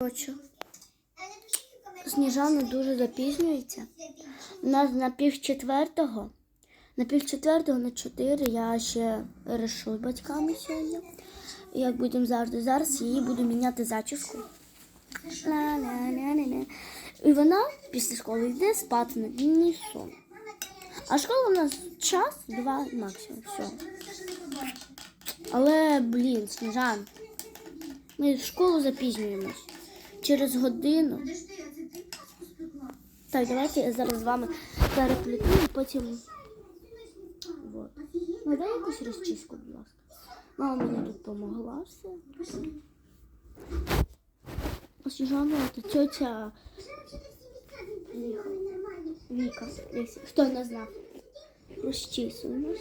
Коротше, Сніжана дуже запізнюється. У нас на пів четвертого. На пів четвертого на чотири я ще решу з батьками сьогодні. Як будемо завжди зараз, її буду міняти зачіску. І вона після школи йде спати на дні сон. А школа у нас час, два максимум. Все. Але, блін, Сніжан, ми в школу запізнюємось. Через годину. Так, давайте я зараз з вами переплету і потім. Вот. Ну, дай якусь розчіску, будь ласка. Мама мені тут допомогла все. Сніжана, це тетя Віка. Хто не знав? Розчісуємось.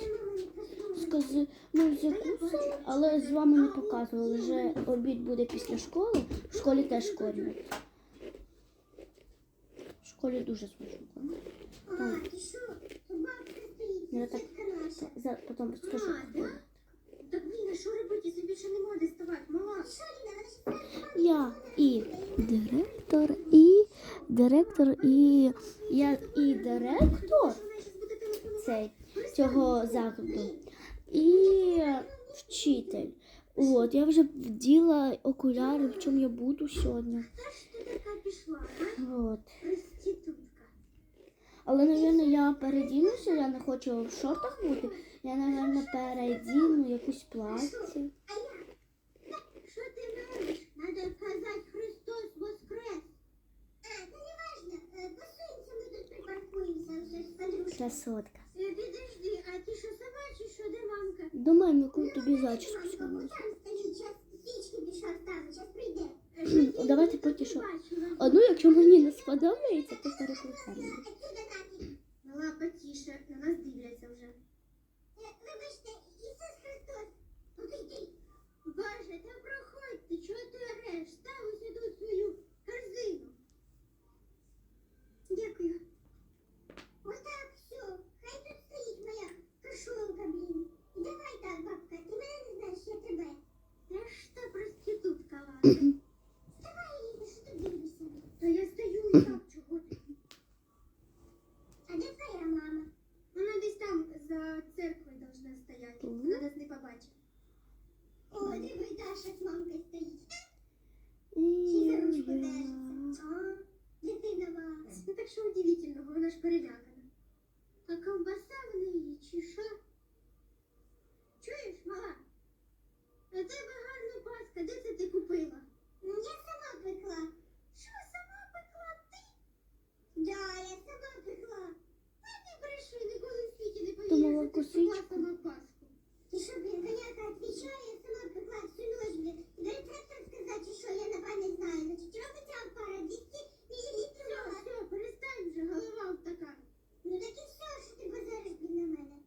Ми вже кусочок, але з вами не показували. Вже обід буде після школи. В школі теж кормять. В школі дуже смачно кормять. Я так, так, за- потім скажу. Так блін, а що робити? Це більше не може ставати. Мала. Я і директор, і директор, і я і директор цей, цього закладу, і вчитель. От, я вже вділа окуляри, в чому я буду сьогодні. От. Але, напевно, я передінуся, я не хочу в шортах бути. Я, напевно, передіну якусь плаття. А пішов ставити, час прийде. Ну, Давайте поки що. Бачила. Одну, якщо мені не сподобається, то переключаємо. З мамкою стоїть. Чи за ручку держиться? Дитина вас. Ну так що удивительного, вона ж перелякана. А ковбаса в неї чи що? Чуєш, мала? А тебе гарна паска, де це ти купила? Я сама пекла. Що сама пекла ти? Да, я сама пекла. Та не бреши, ніколи в світі не Думала, повіриш, що ти пекла косичку. сама паску. Ти що, блін, коняка отвечає, я сама пекла всю ночь, блін. І до рецептор сказати, чи що, я на пам'ять знаю. Значить, робиться пара 200 мілілітрів. Все, все, перестань вже, голова от така. Ну так і все, що ти базариш, блін, на мене.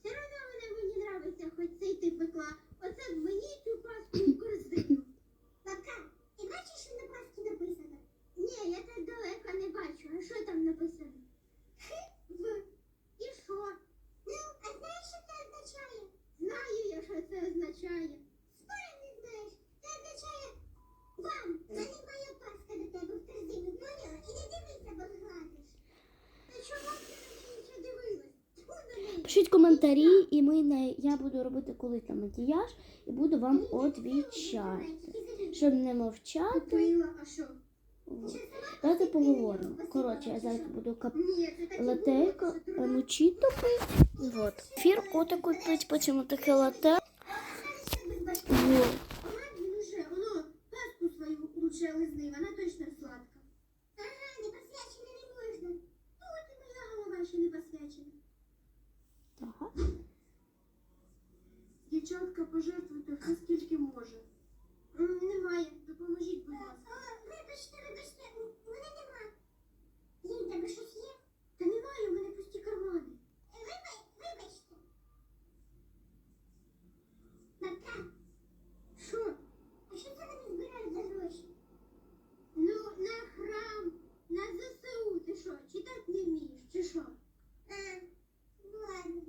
Все одно вона мені нравиться, хоч це й ти пекла. Оце б мені цю паску в корзину. Бабка, ти бачиш, що на пасті написано? Ні, я так далеко не бачу. А що там написано? Х, в. І що? Ну, а знаєш, що це означає? Знаю я, що це означає. Спорю не знаєш. Це означає вам. Це не моя паска до тебе в корзину, поняла? І не дивися, бо згладиш. Та чого ти на мене нічого дивилась? Тьфу на неї. Пишіть коментарі, і ми не я буду робити коли там макіяж і буду вам відвічати. Щоб не мовчати. Давайте поговоримо. Коротше, я зараз буду кап... Латейко, було, що трудно. мочіто пити. Вот. Фірку таку пить, потім таке лате. Вот. Ладно, уже, воно паску свою лучше лизни, вона точно сладка. Ага, не посвячена не можна. Ну, от і моя голова ще не посвячена. Ага. Дівчатка, пожертвуйте, хто скільки може. Немає, допоможіть, будь ласка. Вибачте, вибачте, у мене нема. Їм тебе щось є? Та немає, у мене пусті кармани. Вибачте. Бабка, що? А що це вони збирають за гроші? Ну, на храм, на ЗСУ. Ти що, читати не вмієш, чи що? А, ладно.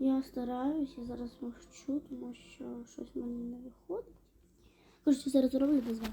Я стараюся зараз мовчу, тому що щось мені не виходить. Коротше, зараз зроблю без вас.